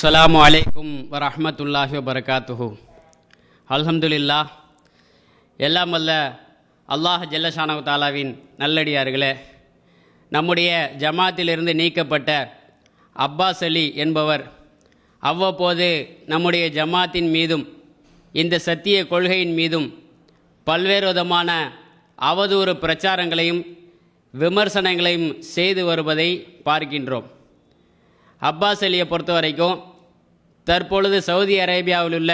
அஸ்லாம் வலைக்கும் வரமத்துல்லாஹி வபரகாத்துஹு அல்ஹம்துலில்லா எல்லாம் வல்ல அல்லாஹ் ஜல்லஷானவு தாலாவின் நல்லடியார்களே. நம்முடைய ஜமாத்திலிருந்து நீக்கப்பட்ட அப்பாஸ் அலி என்பவர் அவ்வப்போது நம்முடைய ஜமாத்தின் மீதும் இந்த சத்திய கொள்கையின் மீதும் பல்வேறு விதமான அவதூறு பிரச்சாரங்களையும் விமர்சனங்களையும் செய்து வருவதை பார்க்கின்றோம். அப்பாஸ் அலியை பொறுத்த வரைக்கும் தற்பொழுது சவுதி அரேபியாவில் உள்ள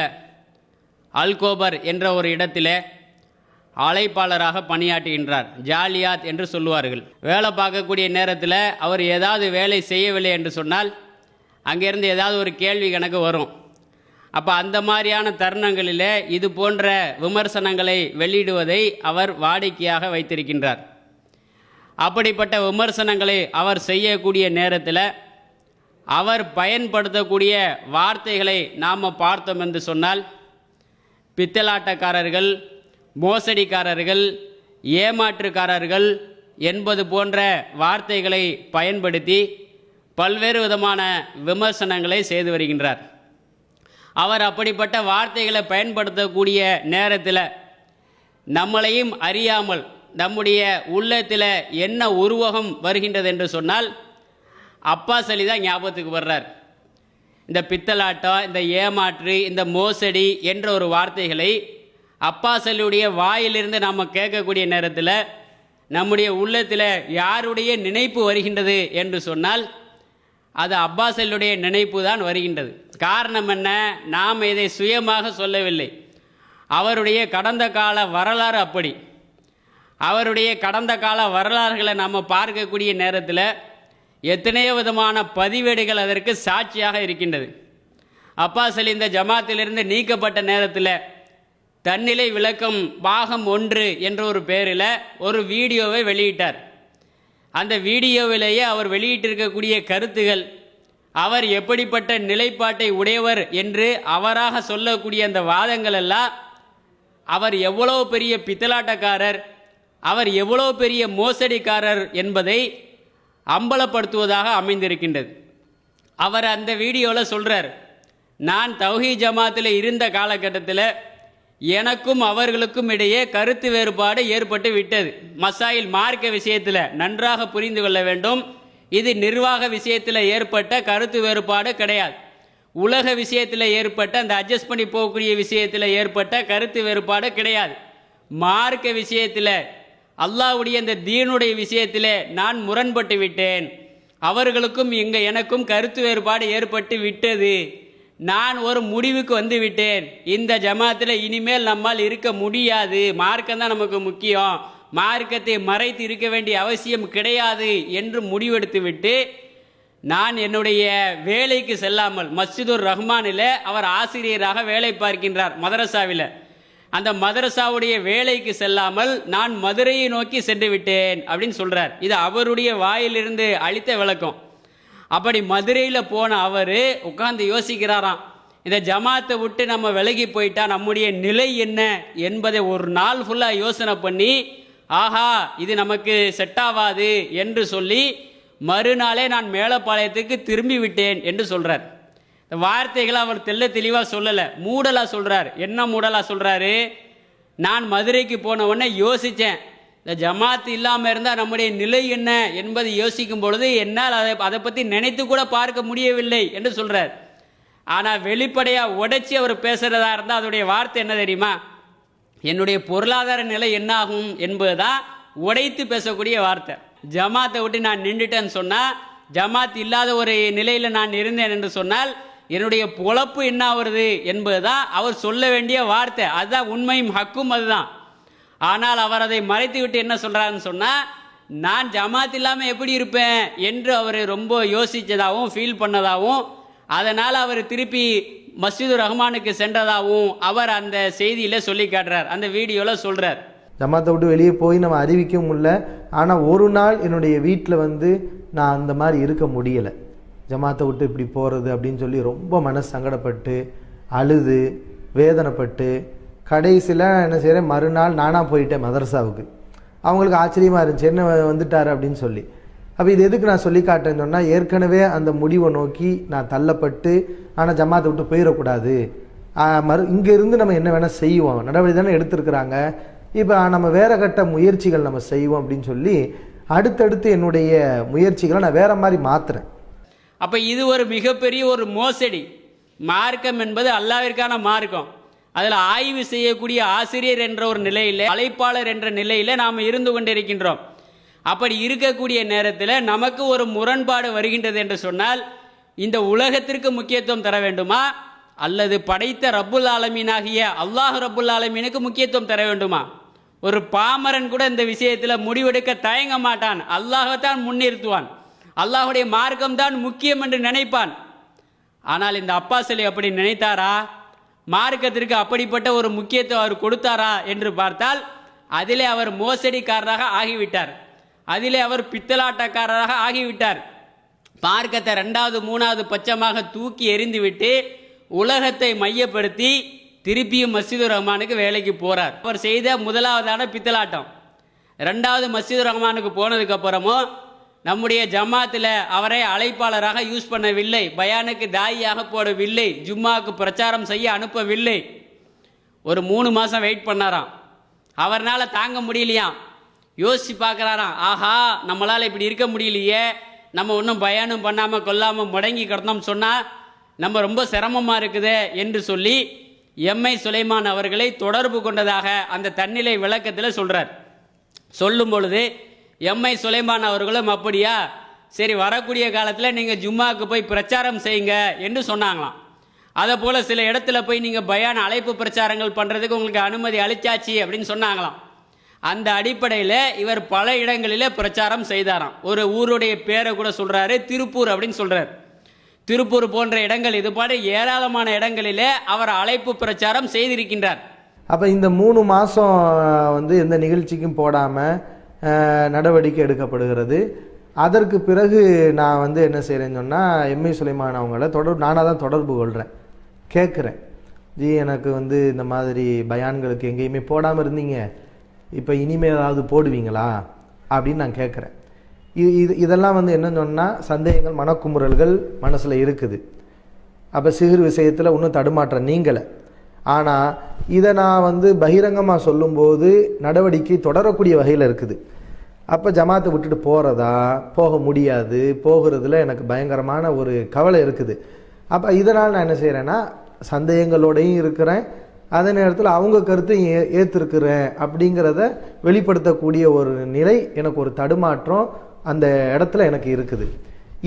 அல்கோபர் என்ற ஒரு இடத்திலே அழைப்பாளராக பணியாற்றுகின்றார் ஜாலியாத் என்று சொல்லுவார்கள். வேலை பார்க்கக்கூடிய நேரத்தில் அவர் ஏதாவது வேலை செய்யவில்லை என்று சொன்னால் அங்கேருந்து ஏதாவது ஒரு கேள்வி கணக்கு வரும். அப்போ அந்த மாதிரியான தருணங்களிலே இது போன்ற விமர்சனங்களை வெளியிடுவதை அவர் வாடிக்கையாக வைத்திருக்கின்றார். அப்படிப்பட்ட விமர்சனங்களை அவர் செய்யக்கூடிய நேரத்தில் அவர் பயன்படுத்தக்கூடிய வார்த்தைகளை நாம் பார்த்தோம் என்று சொன்னால் பித்தலாட்டக்காரர்கள் மோசடிக்காரர்கள் ஏமாற்றுக்காரர்கள் என்பது போன்ற வார்த்தைகளை பயன்படுத்தி பல்வேறு விதமான விமர்சனங்களை செய்து வருகின்றார். அவர் அப்படிப்பட்ட வார்த்தைகளை பயன்படுத்தக்கூடிய நேரத்தில் நம்மளையும் அறியாமல் நம்முடைய உள்ளத்தில் என்ன உருவகம் வருகின்றது என்று சொன்னால் அப்பாஸ் அலி தான் ஞாபகத்துக்கு வர்றார். இந்த பித்தலாட்டம் இந்த ஏமாற்று இந்த மோசடி என்ற ஒரு வார்த்தைகளை அப்பாஸ் அலியுடைய வாயிலிருந்து நாம் கேட்கக்கூடிய நேரத்தில் நம்முடைய உள்ளத்தில் யாருடைய நினைப்பு வருகின்றது என்று சொன்னால் அது அப்பாஸ் அலியுடைய நினைப்பு தான் வருகின்றது. காரணம் என்ன? நாம் இதை சுயமாக சொல்லவில்லை. அவருடைய கடந்த கால வரலாறு அப்படி. அவருடைய கடந்த கால வரலாறுகளை நாம் பார்க்கக்கூடிய நேரத்தில் எத்தனையோ விதமான பதிவேடுகள் அதற்கு சாட்சியாக இருக்கின்றது. அப்பாஸ் அலி இந்த ஜமாத்திலிருந்து நீக்கப்பட்ட நேரத்தில் தன்னிலை விளக்கம் பாகம் ஒன்று என்ற ஒரு பேரில் ஒரு வீடியோவை வெளியிட்டார். அந்த வீடியோவிலேயே அவர் வெளியிட்டிருக்கக்கூடிய கருத்துகள் அவர் எப்படிப்பட்ட நிலைப்பாட்டை உடையவர் என்று அவராக சொல்லக்கூடிய அந்த வாதங்கள் எல்லாம் அவர் எவ்வளோ பெரிய பித்தலாட்டக்காரர் அவர் எவ்வளோ பெரிய மோசடிக்காரர் என்பதை அம்பலப்படுத்துவதாக அமைந்திருக்கின்றது. அவர் அந்த வீடியோவில் சொல்கிறார் நான் தௌஹி ஜமாத்தில் இருந்த காலகட்டத்தில் எனக்கும் அவர்களுக்கும் இடையே கருத்து வேறுபாடு ஏற்பட்டு விட்டது. மசாயில் மார்க்க விஷயத்தில் நன்றாக புரிந்து கொள்ள வேண்டும். இது நிர்வாக விஷயத்தில் ஏற்பட்ட கருத்து வேறுபாடு கிடையாது. உலக விஷயத்தில் ஏற்பட்ட அந்த அட்ஜஸ்ட் பண்ணி போகக்கூடிய விஷயத்தில் ஏற்பட்ட கருத்து வேறுபாடு கிடையாது. மார்க்க விஷயத்தில் அல்லாஹ்வுடைய இந்த தீனுடைய விஷயத்திலே நான் முரண்பட்டு விட்டேன். அவர்களுக்கும் இங்கே எனக்கும் கருத்து வேறுபாடு ஏற்பட்டு விட்டது. நான் ஒரு முடிவுக்கு வந்து விட்டேன். இந்த ஜமாத்தில் இனிமேல் நம்மால் இருக்க முடியாது. மார்க்கம் தான் நமக்கு முக்கியம். மார்க்கத்தை மறைத்து இருக்க வேண்டிய அவசியம் கிடையாது என்று முடிவெடுத்து விட்டு நான் என்னுடைய வேலைக்கு செல்லாமல் மஸ்ஜிதுர் ரஹ்மானில் அவர் ஆசிரியராக வேலை பார்க்கின்றார் மதரசாவில். அந்த மதரசாவுடைய வேலைக்கு செல்லாமல் நான் மதுரையை நோக்கி சென்று விட்டேன் அப்படின்னு சொல்றார். இது அவருடைய வாயிலிருந்து அளித்த விளக்கம். அப்படி மதுரையில் போன அவர் உட்கார்ந்து யோசிக்கிறாராம். இந்த ஜமாத்தை விட்டு நம்ம விலகி போயிட்டா நம்முடைய நிலை என்ன என்பதை ஒரு நாள் ஃபுல்லாக யோசனை பண்ணி ஆஹா இது நமக்கு செட் ஆகாது என்று சொல்லி மறுநாளே நான் மேலப்பாளையத்துக்கு திரும்பி விட்டேன் என்று சொல்கிறார் இந்த வார்த்தைகளை அவர் தெல்ல தெளிவாக சொல்லலை. மூடலாக சொல்கிறார் என்ன மூடலாக சொல்கிறாரு நான் மதுரைக்கு போன உடனே யோசித்தேன் இந்த ஜமாத் இல்லாமல் இருந்தால் நம்முடைய நிலை என்ன என்பதை யோசிக்கும் பொழுது என்னால் அதை அதை பற்றி நினைத்து கூட பார்க்க முடியவில்லை என்று சொல்கிறார் ஆனால் வெளிப்படையாக உடைச்சி அவர் பேசுகிறதா இருந்தால் அதோடைய வார்த்தை என்ன தெரியுமா? என்னுடைய பொருளாதார நிலை என்னாகும் என்பதுதான் உடைத்து பேசக்கூடிய வார்த்தை. ஜமாத்தை விட்டு நான் நின்றுட்டேன்னு சொன்னால் ஜமாத் இல்லாத ஒரு நிலையில் நான் இருந்தேன் என்று சொன்னால் என்னுடைய பொழப்பு என்ன ஆகுறது என்பதுதான் அவர் சொல்ல வேண்டிய வார்த்தை. அதுதான் உண்மையும் ஹக்கும் அதுதான். ஆனால் அவர் அதை மறைத்து விட்டு என்ன சொல்கிறாருன்னு சொன்னால் நான் ஜமாத் இல்லாமல் எப்படி இருப்பேன்? என்று அவர் ரொம்ப யோசித்ததாகவும் ஃபீல் பண்ணதாகவும் அதனால் அவர் திருப்பி மஸ்ஜிது ரஹ்மானுக்கு சென்றதாகவும் அவர் அந்த செய்தியில் சொல்லி காட்டுறார். அந்த வீடியோவில் சொல்கிறார் ஜமாத்தை விட்டு வெளியே போய் நம்ம அறிவிக்கவும் முடியல. ஆனால் ஒரு நாள் என்னுடைய வீட்டில் வந்து நான் அந்த மாதிரி இருக்க முடியலை. ஜமாத்தை விட்டு இப்படி போகிறது அப்படின்னு சொல்லி ரொம்ப மனசு சங்கடப்பட்டு அழுது வேதனைப்பட்டு கடைசியில் என்ன செய்கிறேன் மறுநாள் நானாக போயிட்டேன் மதரசாவுக்கு. அவங்களுக்கு ஆச்சரியமாக இருந்துச்சு என்ன வந்துட்டார் அப்படின்னு சொல்லி. அப்போ இது எதுக்கு நான் சொல்லி காட்டுறேன்னு சொன்னால் ஏற்கனவே அந்த முடிவை நோக்கி நான் தள்ளப்பட்டு ஆனால் ஜமாத்தை விட்டு போயிடக்கூடாது. மறு இங்கேருந்து நம்ம என்ன வேணால் செய்வோம். நடவடிக்கை தானே எடுத்திருக்கிறாங்க. இப்போ நம்ம வேற கட்ட முயற்சிகள் நம்ம செய்வோம் அப்படின்னு சொல்லி அடுத்தடுத்து என்னுடைய முயற்சிகளை நான் வேற மாதிரி மாற்றுறேன் அப்போ இது ஒரு மிகப்பெரிய ஒரு மோசடி. மார்க்கம் என்பது அல்லாவிற்கான மார்க்கம். அதில் ஆய்வு செய்யக்கூடிய ஆசிரியர் என்ற ஒரு நிலையில் அழைப்பாளர் என்ற நிலையில் நாம் இருந்து கொண்டிருக்கின்றோம். அப்படி இருக்கக்கூடிய நேரத்தில் நமக்கு ஒரு முரண்பாடு வருகின்றது என்று சொன்னால் இந்த உலகத்திற்கு முக்கியத்துவம் தர வேண்டுமா? அல்லது படைத்த ரப்புல் ஆலமீனாகிய அல்லாஹ் ரப்புல் ஆலமீனுக்கு முக்கியத்துவம் தர வேண்டுமா? ஒரு பாமரன் கூட இந்த விஷயத்தில் முடிவெடுக்க தயங்க மாட்டான். அல்லாஹத்தான் முன்னிறுத்துவான். அல்லாஹுடைய மார்க்கம் தான் முக்கியம் என்று நினைப்பான். ஆனால் இந்த அப்பா சொல்லி அப்படி நினைத்தாரா? மார்க்கத்திற்கு அப்படிப்பட்ட ஒரு முக்கியத்துவம் அவர் கொடுத்தாரா என்று பார்த்தால் அதிலே அவர் மோசடிக்காரராக ஆகிவிட்டார். அதிலே அவர் பித்தலாட்டக்காரராக ஆகிவிட்டார். மார்க்கத்தை ரெண்டாவது மூணாவது பட்சமாக தூக்கி எறிந்துவிட்டு உலகத்தை மையப்படுத்தி திருப்பியும் மசீது ரஹ்மானுக்கு வேலைக்கு போறார். அவர் செய்த முதலாவதான பித்தலாட்டம். ரெண்டாவது மஸ்ஜிது ரஹ்மானுக்கு போனதுக்கு அப்புறமும் நம்முடைய ஜமாத்தில் அவரை அழைப்பாளராக யூஸ் பண்ணவில்லை. பயானுக்கு தாயியாக போடவில்லை. ஜும்மாவுக்கு பிரச்சாரம் செய்ய அனுப்பவில்லை. ஒரு மூணு மாதம் வெயிட் பண்ணாராம். அவர்னால் தாங்க முடியலையாம். யோசித்து பார்க்குறாராம். ஆஹா நம்மளால் இப்படி இருக்க முடியலையே. நம்ம ஒன்றும் பயானும் பண்ணாமல் கொல்லாமல் முடங்கி கிடந்தோம் சொன்னால் நம்ம ரொம்ப சிரமமாக இருக்குது என்று சொல்லி எம்ஐ சுலைமான் அவர்களை தொடர்பு கொண்டதாக அந்த தன்னிலை விளக்கத்தில் சொல்கிறார் சொல்லும் பொழுது எம்ஐ சுலைமான் அவர்களும் அப்படியா? சரி வரக்கூடிய காலத்தில் நீங்கள் ஜும்மாவுக்கு போய் பிரச்சாரம் செய்யுங்க என்று சொன்னாங்களாம். அதை போல் சில இடத்துல போய் நீங்கள் பயான அழைப்பு பிரச்சாரங்கள் பண்ணுறதுக்கு உங்களுக்கு அனுமதி அளிச்சாச்சு அப்படின்னு சொன்னாங்களாம். அந்த அடிப்படையில் இவர் பல இடங்களில் பிரச்சாரம் செய்தாராம். ஒரு ஊருடைய பேரை கூட சொல்கிறாரு திருப்பூர் அப்படின்னு சொல்கிறார் திருப்பூர் போன்ற இடங்கள் இது பாடு ஏராளமான இடங்களிலே அவர் அழைப்பு பிரச்சாரம் செய்திருக்கின்றார். அப்போ இந்த மூணு மாதம் வந்து எந்த நிகழ்ச்சிக்கும் போடாமல் நடவடிக்கை எடுக்கப்படுகிறது. அதற்கு பிறகு நான் வந்து என்ன செய்கிறேன்னு சொன்னால் எம்ஏ சுலைமான் அவங்கள தொடர்பு நானாக தான் தொடர்பு கொள்கிறேன் கேட்குறேன் ஜி எனக்கு வந்து இந்த மாதிரி பயான்களுக்கு எங்கேயுமே போடாமல் இருந்தீங்க. இப்போ இனிமேல் ஏதாவது போடுவீங்களா? அப்படின்னு நான் கேட்குறேன் இது இது இதெல்லாம் வந்து என்னன்னு சொன்னால் சந்தேகங்கள் மனக்குமுறல்கள் மனசில் இருக்குது. அப்போ சிகிர் விஷயத்தில் இன்னும் தடுமாற்றம் நீங்கலை. ஆனால் இதை நான் வந்து பகிரங்கமாக சொல்லும்போது நடவடிக்கை தொடரக்கூடிய வகையில் இருக்குது. அப்போ ஜமாத்தை விட்டுட்டு போகிறதா போக முடியாது. போகிறதுல எனக்கு பயங்கரமான ஒரு கவலை இருக்குது. அப்போ இதனால் நான் என்ன செய்கிறேன்னா சந்தேகங்களோடையும் இருக்கிறேன். அதே நேரத்தில் அவங்க கருத்தையும் ஏ ஏற்றிருக்கிறேன் அப்படிங்கிறத வெளிப்படுத்தக்கூடிய ஒரு நிலை எனக்கு ஒரு தடுமாற்றம் அந்த இடத்துல எனக்கு இருக்குது.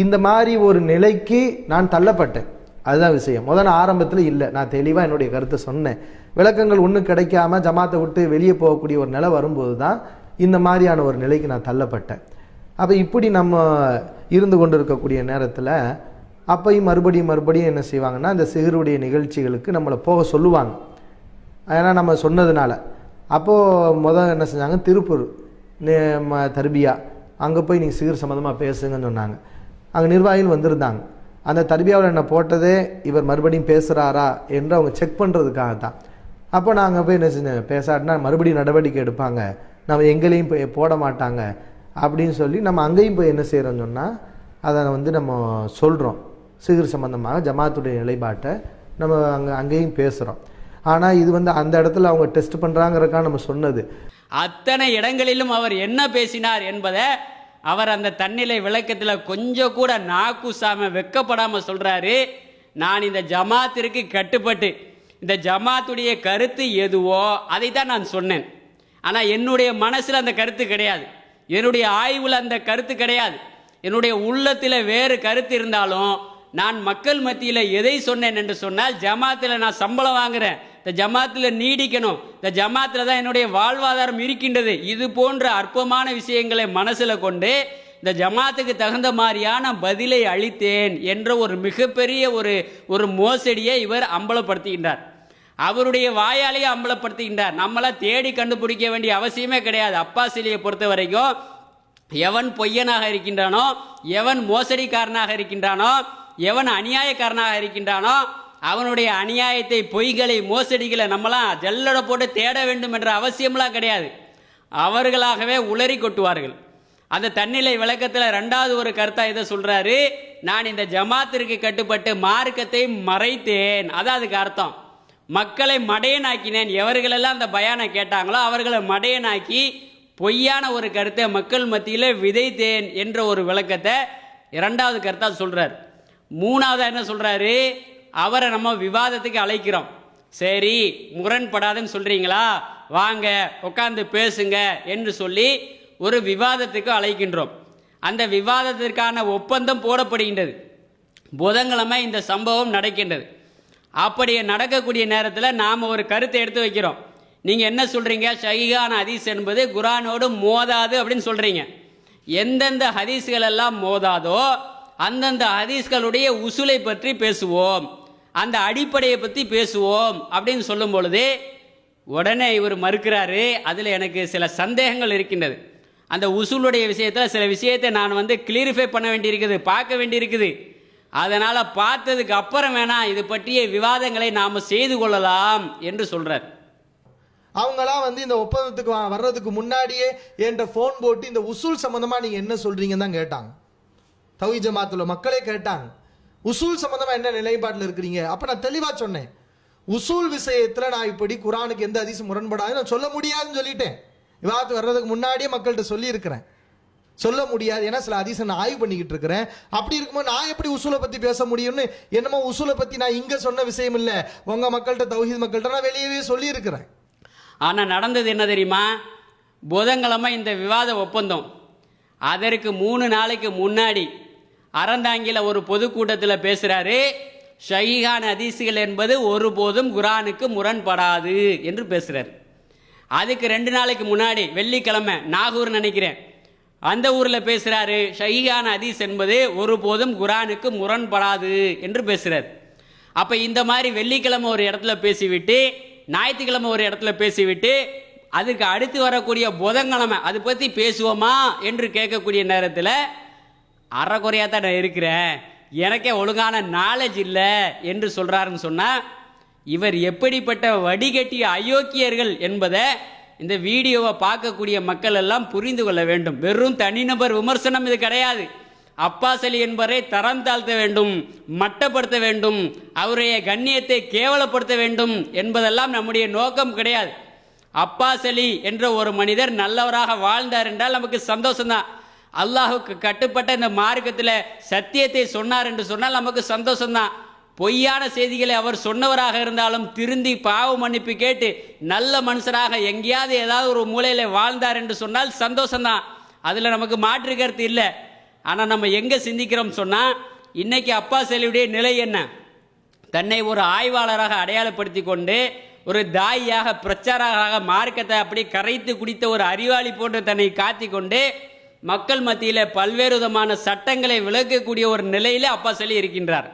இந்த மாதிரி ஒரு நிலைக்கு நான் தள்ளப்பட்டேன். அதுதான் விஷயம். முதல்ல ஆரம்பத்தில் இல்லை. நான் தெளிவாக என்னுடைய கருத்தை சொன்னேன். விளக்கங்கள் ஒன்றும் கிடைக்காம ஜமாத்தை விட்டு வெளியே போகக்கூடிய ஒரு நிலை வரும்போது தான் இந்த மாதிரியான ஒரு நிலைக்கு நான் தள்ளப்பட்டேன். அப்போ இப்படி நம்ம இருந்து கொண்டு இருக்கக்கூடிய நேரத்தில் அப்பையும் மறுபடியும் மறுபடியும் என்ன செய்வாங்கன்னா அந்த சிகருடைய நிகழ்ச்சிகளுக்கு நம்மளை போக சொல்லுவாங்க. ஏன்னா நம்ம சொன்னதுனால. அப்போது முதல் என்ன செஞ்சாங்க? திருப்பூர் நே- ம- தர்பியா. அங்கே போய் நீங்கள் சிகர் சம்மந்தமாக பேசுங்கன்னு சொன்னாங்க. அங்கே நிர்வாகிகள் வந்திருந்தாங்க. அந்த தர்பியாவில் என்னை போட்டதே இவர் மறுபடியும் பேசுகிறாரா என்று அவங்க செக் பண்ணுறதுக்காக தான் அப்போ நாங்கள் போய் என்ன செஞ்சேன்? பேசாட்டினா மறுபடியும் நடவடிக்கை எடுப்பாங்க. நம்ம எங்களையும் போய் போட மாட்டாங்க அப்படின்னு சொல்லி நம்ம அங்கேயும் போய் என்ன செய்கிறோம்னு சொன்னால் அதை வந்து நம்ம சொல்கிறோம் சிகர் சம்பந்தமாக ஜமாத்துடைய நிலைப்பாட்டை நம்ம அங்கே அங்கேயும் பேசுகிறோம் ஆனால் இது வந்து அந்த இடத்துல அவங்க டெஸ்ட் பண்ணுறாங்கிறக்கா நம்ம சொன்னது. அத்தனை இடங்களிலும் அவர் என்ன பேசினார் என்பதை அவர் அந்த தன்னிலை விளக்கத்தில் கொஞ்சம் கூட நாக்குசாம வெக்கப்படாமல் சொல்கிறாரு நான் இந்த ஜமாத்திற்கு கட்டுப்பட்டு இந்த ஜமாத்துடைய கருத்து எதுவோ அதை தான் நான் சொன்னேன். ஆனால் என்னுடைய மனசில் அந்த கருத்து கிடையாது. என்னுடைய ஆய்வில் அந்த கருத்து கிடையாது. என்னுடைய உள்ளத்தில் வேறு கருத்து இருந்தாலும் நான் மக்கள் மத்தியில் எதை சொன்னேன் என்று சொன்னால் ஜமாத்தில் நான் சம்பளம் வாங்குறேன். இந்த ஜமாத்தில் நீடிக்கணும். இந்த ஜமாத்தில் தான் என்னுடைய வாழ்வாதாரம் இருக்கின்றது. இது போன்ற அற்பமான விஷயங்களை மனசில் கொண்டு இந்த ஜமாத்துக்கு தகுந்த மாதிரியான பதிலை அளித்தேன் என்ற ஒரு மிகப்பெரிய ஒரு ஒரு மோசடியை இவர் அம்பலப்படுத்துகின்றார். அவருடைய வாயாலேயே அம்பலப்படுத்துகின்றார். நம்மளாம் தேடி கண்டுபிடிக்க வேண்டிய அவசியமே கிடையாது. அப்பாசிலியை பொறுத்த வரைக்கும் எவன் பொய்யனாக இருக்கின்றானோ எவன் மோசடிக்காரனாக இருக்கின்றானோ எவன் அநியாயக்காரனாக இருக்கின்றானோ அவனுடைய அநியாயத்தை பொய்களை மோசடிகளை நம்மளாம் ஜல்லட போட்டு தேட வேண்டும் என்ற அவசியம்லாம் கிடையாது. அவர்களாகவே உளறி கொட்டுவார்கள். அந்த தன்னிலை விளக்கத்தில் ரெண்டாவது ஒரு கருத்தாக இதை சொல்கிறாரு நான் இந்த ஜமாத்திற்கு கட்டுப்பட்டு மார்க்கத்தை மறைத்தேன். அதான் அதுக்கு அர்த்தம். மக்களை மடையனாக்கினேன். எவர்களெல்லாம் அந்த பயானை கேட்டாங்களோ அவர்களை மடையனாக்கி பொய்யான ஒரு கருத்தை மக்கள் மத்தியில் விதைத்தேன் என்ற ஒரு விளக்கத்தை இரண்டாவது கருத்தாக சொல்கிறார் மூணாவது என்ன சொல்கிறாரு அவரை நம்ம விவாதத்துக்கு அழைக்கிறோம். சரி முரண்படாதுன்னு சொல்கிறீங்களா வாங்க உட்காந்து பேசுங்க என்று சொல்லி ஒரு விவாதத்துக்கு அழைக்கின்றோம். அந்த விவாதத்திற்கான ஒப்பந்தம் போடப்படுகின்றது. புதன்கிழமை இந்த சம்பவம் நடக்கின்றது. அப்படி நடக்கக்கூடிய நேரத்தில் நாம் ஒரு கருத்தை எடுத்து வைக்கிறோம். நீங்கள் என்ன சொல்கிறீங்க ஷஹீகான ஹதீஸ் என்பது குரானோடு மோதாது அப்படின்னு சொல்கிறீங்க எந்தெந்த ஹதீஸ்கள் எல்லாம் மோதாதோ அந்தந்த ஹதீஸ்களுடைய உசுலை பற்றி பேசுவோம். அந்த அடிப்படையை பற்றி பேசுவோம் அப்படின்னு சொல்லும் பொழுது உடனே இவர் மறுக்கிறாரு. அதில் எனக்கு சில சந்தேகங்கள் இருக்கின்றது. அந்த உசூலுடைய விஷயத்தில் சில விஷயத்தை நான் வந்து கிளியரிஃபை பண்ண வேண்டியிருக்குது பார்க்க வேண்டியிருக்குது. அதனால் பார்த்ததுக்கு அப்புறம் வேணாம் இது பற்றிய விவாதங்களை நாம் செய்து கொள்ளலாம் என்று சொல்கிறார் அவங்களாம் வந்து இந்த ஒப்பந்தத்துக்கு வர்றதுக்கு முன்னாடியே என்கிட்ட ஃபோன் போட்டு இந்த உசூல் சம்மந்தமாக நீங்கள் என்ன சொல்கிறீங்கன்னு தான் கேட்டாங்க. தவி ஜமாத்துல மக்களே கேட்டாங்க. உசூல் சம்மந்தமாக என்ன நிலைப்பாட்டில் இருக்கிறீங்க? அப்போ நான் தெளிவாக சொன்னேன். உசூல் விஷயத்தில் நான் இப்படி குரானுக்கு எந்த அதிசயம் முரண்படாது. நான் சொல்ல முடியாதுன்னு சொல்லிட்டேன். விவாதத்துக்கு வர்றதுக்கு முன்னாடியே மக்கள்கிட்ட சொல்லியிருக்கிறேன். சொல்ல முடியாது. ஏன்னா சில அதிசயம் நான் ஆய்வு பண்ணிக்கிட்டு இருக்கிறேன். அப்படி இருக்கும்போது நான் எப்படி உசூலை பத்தி பேச முடியும்னு என்னமோ உசூலை பத்தி நான் இங்க சொன்ன விஷயம் இல்ல. உங்க மக்கள்கிட்ட தௌஹீத் மக்கள்கிட்ட நான் வெளியவே சொல்லியிருக்கிறேன். ஆனால் நடந்தது என்ன தெரியுமா? புதன்கிழமை இந்த விவாத ஒப்பந்தம். அதற்கு மூணு நாளைக்கு முன்னாடி அறந்தாங்கில ஒரு பொதுக்கூட்டத்தில் பேசுகிறாரு ஷஹீகான் அதிசுகள் என்பது ஒருபோதும் குரானுக்கு முரண்படாது என்று பேசுகிறார் அதுக்கு ரெண்டு நாளைக்கு முன்னாடி வெள்ளிக்கிழமை நாகூர் நினைக்கிறேன். அந்த ஊரில் பேசுகிறாரு ஷஹீகான அதீஸ் என்பது ஒருபோதும் குரானுக்கு முரண்படாது என்று பேசுகிறார் அப்போ இந்த மாதிரி வெள்ளிக்கிழமை ஒரு இடத்துல பேசிவிட்டு ஞாயிற்றுக்கிழமை ஒரு இடத்துல பேசிவிட்டு அதுக்கு அடுத்து வரக்கூடிய புதன்கிழமை அதை பற்றி பேசுவோமா என்று கேட்கக்கூடிய நேரத்தில் அறக்குறையாக தான் நான் இருக்கிறேன். எனக்கே ஒழுங்கான நாலேஜ் இல்லை என்று சொல்கிறாருன்னு சொன்னால் இவர் எப்படிப்பட்ட வடிகட்டிய அயோக்கியர்கள் என்பதை இந்த வீடியோவை பார்க்கக்கூடிய மக்கள் எல்லாம் புரிந்து கொள்ள வேண்டும். வெறும் தனிநபர் விமர்சனம் இது கிடையாது. அப்பாஸ் அலி என்பவரை தரம் தாழ்த்த வேண்டும் மட்டப்படுத்த வேண்டும் அவருடைய கண்ணியத்தை கேவலப்படுத்த வேண்டும் என்பதெல்லாம் நம்முடைய நோக்கம் கிடையாது. அப்பாஸ் அலி என்ற ஒரு மனிதர் நல்லவராக வாழ்ந்தார் என்றால் நமக்கு சந்தோஷம்தான். அல்லாஹுக்கு கட்டுப்பட்ட இந்த மார்க்கத்தில் சத்தியத்தை சொன்னார் என்று சொன்னால் நமக்கு சந்தோஷம்தான். பொய்யான செய்திகளை அவர் சொன்னவராக இருந்தாலும் திருந்தி பாவ மன்னிப்பு கேட்டு நல்ல மனுஷராக எங்கேயாவது ஏதாவது ஒரு மூலையில் வாழ்ந்தார் என்று சொன்னால் சந்தோஷம்தான். அதில் நமக்கு மாற்று கருத்து இல்லை. ஆனால் நம்ம எங்கே சிந்திக்கிறோம் சொன்னால் இன்னைக்கு அப்பா செல்வியுடைய நிலை என்ன? தன்னை ஒரு ஆய்வாளராக அடையாளப்படுத்தி கொண்டு ஒரு தாயாக பிரச்சாரராக மார்க்கத்தை அப்படி கரைத்து குடித்த ஒரு அறிவாளி போன்று தன்னை காத்தி கொண்டு மக்கள் மத்தியில் பல்வேறு விதமான சட்டங்களை விளக்கக்கூடிய ஒரு நிலையில் அப்பா சொல்லி இருக்கின்றார்.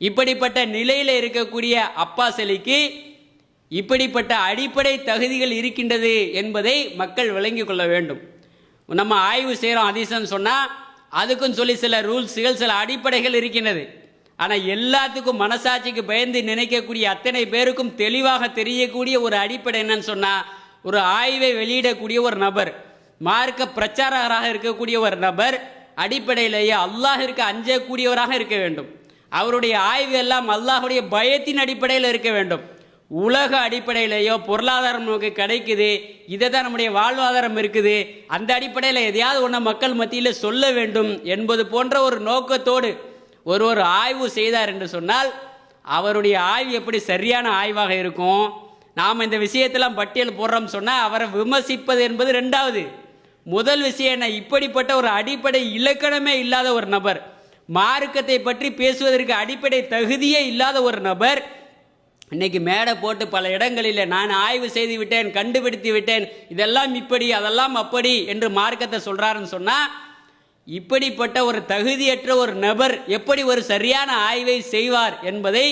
இப்படிப்பட்ட நிலையில் இருக்கக்கூடிய அப்பா செலிக்கு இப்படிப்பட்ட அடிப்படை தகுதிகள் இருக்கின்றது என்பதை மக்கள் விளங்கி கொள்ள வேண்டும். நம்ம ஆய்வு செய்கிறோம் அதிசயம் சொன்னால் அதுக்கும் சொல்லி சில ரூல்ஸுகள் சில அடிப்படைகள் இருக்கின்றது. ஆனால் எல்லாத்துக்கும் மனசாட்சிக்கு பயந்து நினைக்கக்கூடிய அத்தனை பேருக்கும் தெளிவாக தெரியக்கூடிய ஒரு அடிப்படை என்னன்னு சொன்னால் ஒரு ஆய்வை வெளியிடக்கூடிய ஒரு நபர் மார்க்க பிரச்சாரகராக இருக்கக்கூடிய ஒரு நபர் அடிப்படையிலேயே அல்லாஹிற்கு அஞ்சக்கூடியவராக இருக்க வேண்டும். அவருடைய ஆய்வு எல்லாம் அல்லாஹுடைய பயத்தின் அடிப்படையில் இருக்க வேண்டும். உலக அடிப்படையிலேயோ பொருளாதாரம் நமக்கு கிடைக்குது இதை தான் நம்முடைய வாழ்வாதாரம் இருக்குது அந்த அடிப்படையில் எதையாவது ஒன்று மக்கள் மத்தியில் சொல்ல வேண்டும் என்பது போன்ற ஒரு நோக்கத்தோடு ஒரு ஒரு ஆய்வு செய்தார் என்று சொன்னால் அவருடைய ஆய்வு எப்படி சரியான ஆய்வாக இருக்கும்? நாம் இந்த விஷயத்தெல்லாம் பட்டியல் போடுறோம் சொன்னால் அவரை விமர்சிப்பது என்பது ரெண்டாவது. முதல் விஷயம் என்ன? இப்படிப்பட்ட ஒரு அடிப்படை இலக்கணமே இல்லாத ஒரு நபர். மார்க்கத்தை பற்றி பேசுவதற்கு அடிப்படை தகுதியே இல்லாத ஒரு நபர். இன்னைக்கு மேடை போட்டு பல இடங்களில் நான் ஆய்வு செய்து விட்டேன் கண்டுபிடித்து விட்டேன் இதெல்லாம் இப்படி அதெல்லாம் அப்படி என்று மார்க்கத்தை சொல்கிறாருன்னு சொன்னால் இப்படிப்பட்ட ஒரு தகுதியற்ற ஒரு நபர் எப்படி ஒரு சரியான ஆய்வை செய்வார் என்பதை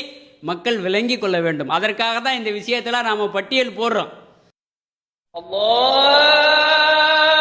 மக்கள் விளங்கி கொள்ள வேண்டும். அதற்காக தான் இந்த விஷயத்தில் நாம் பட்டியல் போடுறோம். Allah